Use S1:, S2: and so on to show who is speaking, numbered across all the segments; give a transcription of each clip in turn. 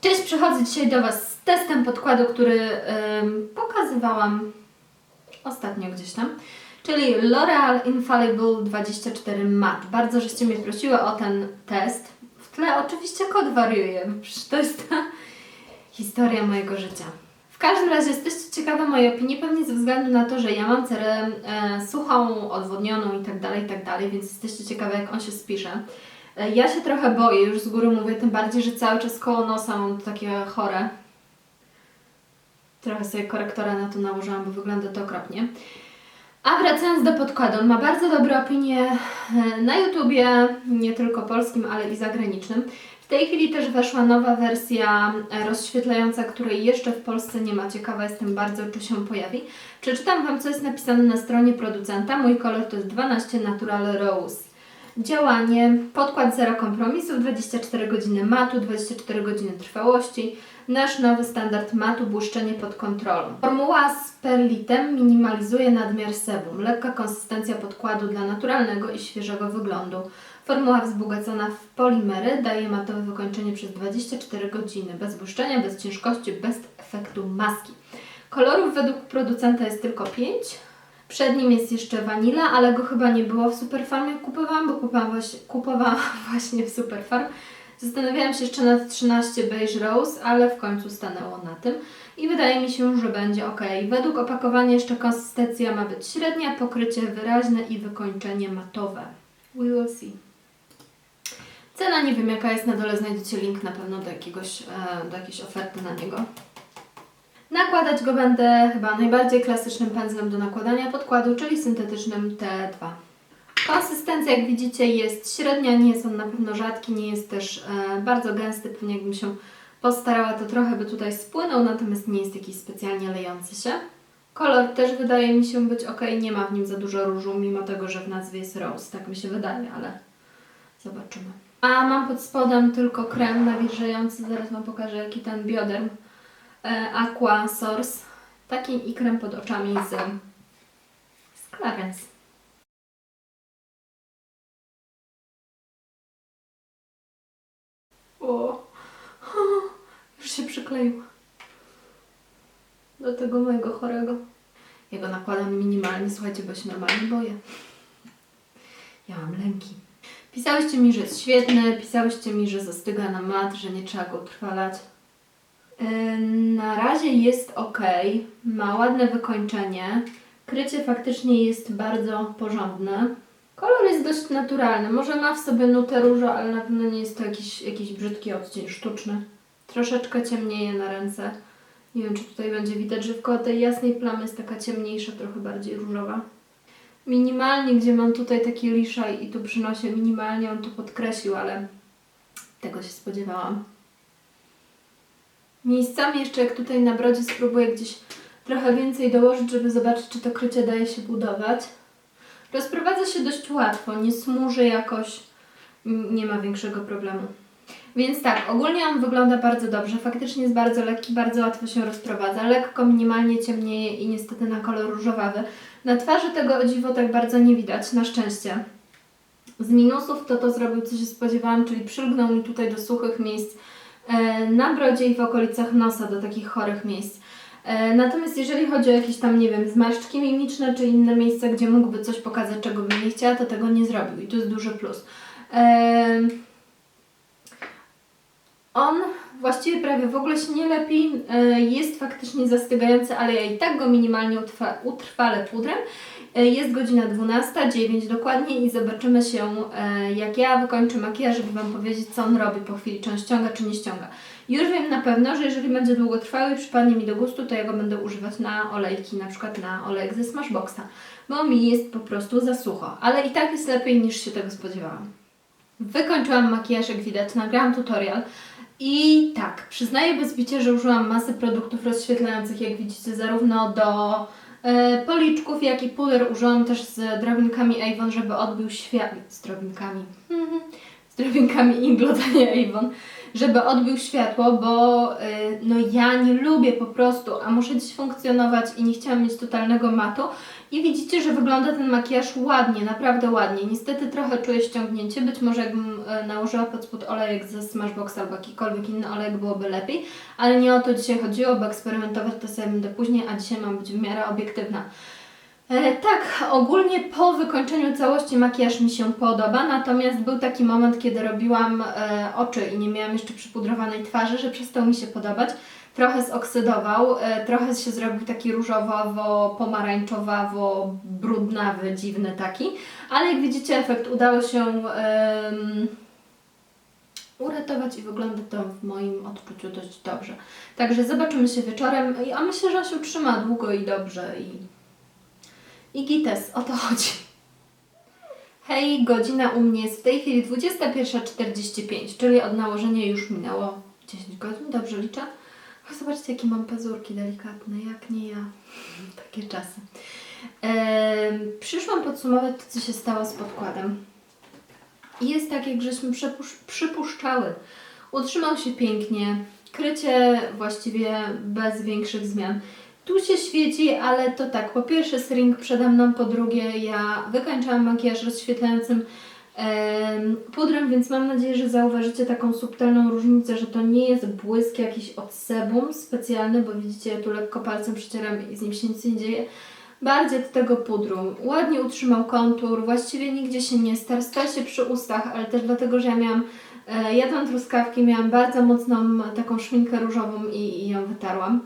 S1: Cześć, przychodzę dzisiaj do Was z testem podkładu, który pokazywałam ostatnio gdzieś tam, czyli L'Oreal Infallible 24 Matte. Bardzo żeście mnie prosiły o ten test. W tle oczywiście kod wariuje, przecież to jest ta historia mojego życia. W każdym razie jesteście ciekawe mojej opinii, pewnie ze względu na to, że ja mam cerę e, suchą, odwodnioną i tak dalej, i tak więc jesteście ciekawe jak on się spisze. E, Ja się trochę boję, już z góry mówię, tym bardziej, że cały czas koło nosa mam takie chore. Trochę sobie korektora na to nałożyłam, bo wygląda to okropnie. A wracając do podkładu, on ma bardzo dobre opinie e, na YouTubie, nie tylko polskim, ale i zagranicznym. W tej chwili też weszła nowa wersja e, rozświetlająca, której jeszcze w Polsce nie ma. Ciekawa jestem bardzo, czy się pojawi. Przeczytam Wam, co jest napisane na stronie producenta. Mój kolor to jest 12 Natural Rose. Działanie, podkład zero kompromisów, 24 godziny matu, 24 godziny trwałości, nasz nowy standard matu, błyszczenie pod kontrolą. Formuła z perlitem minimalizuje nadmiar sebum, lekka konsystencja podkładu dla naturalnego i świeżego wyglądu. Formuła wzbogacona w polimery daje matowe wykończenie przez 24 godziny, bez błyszczenia, bez ciężkości, bez efektu maski. Kolorów według producenta jest tylko 5. Przed nim jest jeszcze Vanilla, ale go chyba nie było w Superfarm jak kupowałam, bo kupowałam właśnie, kupowałam właśnie w Superfarm. Zastanawiałam się jeszcze nad 13 Beige Rose, ale w końcu stanęło na tym i wydaje mi się, że będzie ok. Według opakowania jeszcze konsystencja ma być średnia, pokrycie wyraźne i wykończenie matowe. We will see. Cena nie wiem jaka jest, na dole znajdziecie link na pewno do, jakiegoś, e, do jakiejś oferty na niego. Nakładać go będę chyba najbardziej klasycznym pędzlem do nakładania podkładu, czyli syntetycznym T2. Konsystencja, jak widzicie, jest średnia, nie jest on na pewno rzadki, nie jest też e, bardzo gęsty, pewnie jakbym się postarała, to trochę by tutaj spłynął, natomiast nie jest jakiś specjalnie lejący się. Kolor też wydaje mi się być ok, nie ma w nim za dużo różu, mimo tego, że w nazwie jest rose, tak mi się wydaje, ale zobaczymy. A mam pod spodem tylko krem nawilżający, zaraz Wam pokażę jaki ten bioderm Aqua Source. Taki i krem pod oczami z, Clarence. O, już się przykleił do tego mojego chorego. Ja nakładam minimalnie, słuchajcie, bo się normalnie boję. Ja mam lęki. Pisałyście mi, że jest świetny, pisałyście mi, że zastyga na mat, że nie trzeba go utrwalać. Na razie jest ok, ma ładne wykończenie. Krycie faktycznie jest bardzo porządne. Kolor jest dość naturalny. Może ma w sobie nutę różu, ale na pewno nie jest to jakiś, jakiś brzydki odcień sztuczny. Troszeczkę ciemnieje na ręce. Nie wiem, czy tutaj będzie widać, że wkoło tej jasnej plamy jest taka ciemniejsza, trochę bardziej różowa. Minimalnie, gdzie mam tutaj taki liszaj i tu przy nosie, minimalnie on to podkreślił, ale tego się spodziewałam. Miejscami jeszcze jak tutaj na brodzie spróbuję gdzieś trochę więcej dołożyć, żeby zobaczyć, czy to krycie daje się budować. Rozprowadza się dość łatwo, nie smuży jakoś, nie ma większego problemu. Więc tak, ogólnie on wygląda bardzo dobrze, faktycznie jest bardzo lekki, bardzo łatwo się rozprowadza, lekko, minimalnie ciemnieje i niestety na kolor różowawy. Na twarzy tego o dziwo tak bardzo nie widać, na szczęście. Z minusów to to zrobił, co się spodziewałam, czyli przylgnął mi tutaj do suchych miejsc na brodzie i w okolicach nosa, do takich chorych miejsc. E, Natomiast jeżeli chodzi o jakieś tam, nie wiem, zmarszczki mimiczne czy inne miejsca, gdzie mógłby coś pokazać, czego bym nie chciała, to tego nie zrobił i to jest duży plus. Em, On właściwie prawie w ogóle się nie lepi, e, jest faktycznie zastygający, ale ja i tak go minimalnie utrwa, utrwalę pudrem. E, Jest godzina 12.09 dokładnie i zobaczymy się, e, jak ja wykończę makijaż, żeby Wam powiedzieć, co on robi po chwili, czy on ściąga, czy nie ściąga. Już wiem na pewno, że jeżeli będzie długotrwały i przypadnie mi do gustu, to ja go będę używać na olejki, na przykład na olejek ze Smashboxa, bo mi jest po prostu za sucho, ale i tak jest lepiej niż się tego spodziewałam. Wykończyłam makijaż, jak widać, nagrałam tutorial i tak, przyznaję bez bicia, że użyłam masy produktów rozświetlających, jak widzicie, zarówno do e, policzków, jak i puder. Użyłam też z drobinkami Avon, żeby odbił świat... z drobinkami... Z drobinkami Inglot, a nie Avon, żeby odbił światło, bo y, no ja nie lubię po prostu, a muszę dziś funkcjonować i nie chciałam mieć totalnego matu I widzicie, że wygląda ten makijaż ładnie, naprawdę ładnie. Niestety trochę czuję ściągnięcie, być może jakbym e, nałożyła pod spód olejek ze Smashbox albo jakikolwiek inny olejek byłoby lepiej, ale nie o to dzisiaj chodziło, bo eksperymentować to sobie będę później, a dzisiaj mam być w miarę obiektywna. E, tak, ogólnie po wykończeniu całości makijaż mi się podoba, natomiast był taki moment, kiedy robiłam e, oczy i nie miałam jeszcze przypudrowanej twarzy, że przestał mi się podobać. Trochę zoksydował, e, trochę się zrobił taki różowawo, pomarańczowawo, brudnawy, dziwny taki, ale jak widzicie efekt udało się em, uratować i wygląda to w moim odczuciu dość dobrze. Także zobaczymy się wieczorem, a myślę, że on się utrzyma długo i dobrze i i gites, o to chodzi. Hej, godzina u mnie jest w tej chwili 21.45, czyli od nałożenia już minęło 10 godzin, dobrze liczę? O, zobaczcie, jakie mam pazurki delikatne, jak nie ja. Takie czasy. Przyszłam podsumować to, co się stało z podkładem. Jest tak, jak żeśmy przypusz- przypuszczały. Utrzymał się pięknie, krycie właściwie bez większych zmian. Tu się świeci, ale to tak, po pierwsze string przede mną, po drugie ja wykańczałam makijaż rozświetlającym em, pudrem, więc mam nadzieję, że zauważycie taką subtelną różnicę, że to nie jest błysk jakiś od sebum specjalny, bo widzicie, ja tu lekko palcem przecieram i z nim się nic nie dzieje. Bardziej od tego pudru. Ładnie utrzymał kontur, właściwie nigdzie się nie starł. Starł się przy ustach, ale też dlatego, że ja miałam, e, jadłam truskawki, miałam bardzo mocną taką szminkę różową i, i ją wytarłam.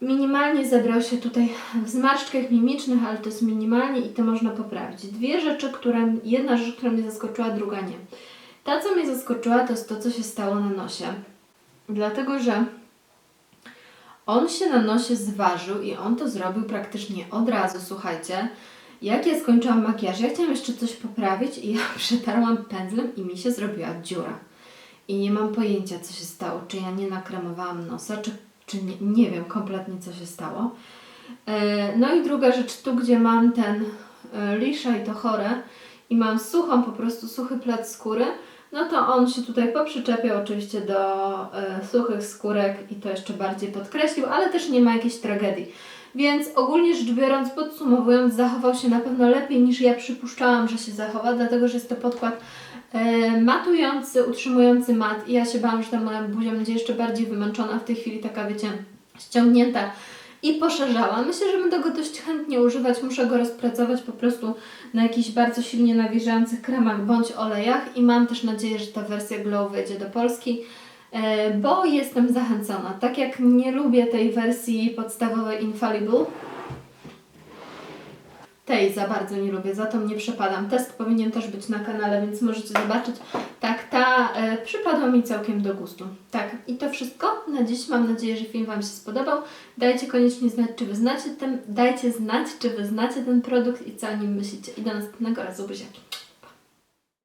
S1: Minimalnie zebrał się tutaj w zmarszczkach mimicznych, ale to jest minimalnie i to można poprawić. Dwie rzeczy, które, jedna rzecz, która mnie zaskoczyła, druga nie. Ta, co mnie zaskoczyła, to jest to, co się stało na nosie. Dlatego, że on się na nosie zważył i on to zrobił praktycznie od razu, słuchajcie. Jak ja skończyłam makijaż, ja chciałam jeszcze coś poprawić i ja przetarłam pędzlem i mi się zrobiła dziura. I nie mam pojęcia, co się stało. Czy ja nie nakremowałam nosa, czy, czy nie, nie wiem kompletnie, co się stało. E, No i druga rzecz, tu gdzie mam ten e, lisza i to chore i mam suchą, po prostu suchy plac skóry, no to on się tutaj poprzyczepiał oczywiście do e, suchych skórek i to jeszcze bardziej podkreślił, ale też nie ma jakiejś tragedii. Więc ogólnie rzecz biorąc, podsumowując, zachował się na pewno lepiej niż ja przypuszczałam, że się zachowa, dlatego że jest to podkład e, matujący, utrzymujący mat. I ja się bałam, że ta moja buzia będzie jeszcze bardziej wymęczona, w tej chwili taka wiecie, ściągnięta. I poszerzała. Myślę, że będę go dość chętnie używać, muszę go rozpracować po prostu na jakichś bardzo silnie nawilżających kremach bądź olejach. I mam też nadzieję, że ta wersja Glow wejdzie do Polski, bo jestem zachęcona. Tak jak nie lubię tej wersji podstawowej Infallible, tej za bardzo nie lubię, za to mnie przepadam. Test powinien też być na kanale, więc możecie zobaczyć. Tak, ta e, przypadła mi całkiem do gustu. Tak, i to wszystko na dziś. Mam nadzieję, że film Wam się spodobał. Dajcie koniecznie znać, czy Wy znacie ten, dajcie znać, czy Wy znacie ten produkt i co o nim myślicie. I do następnego razu, buziaki.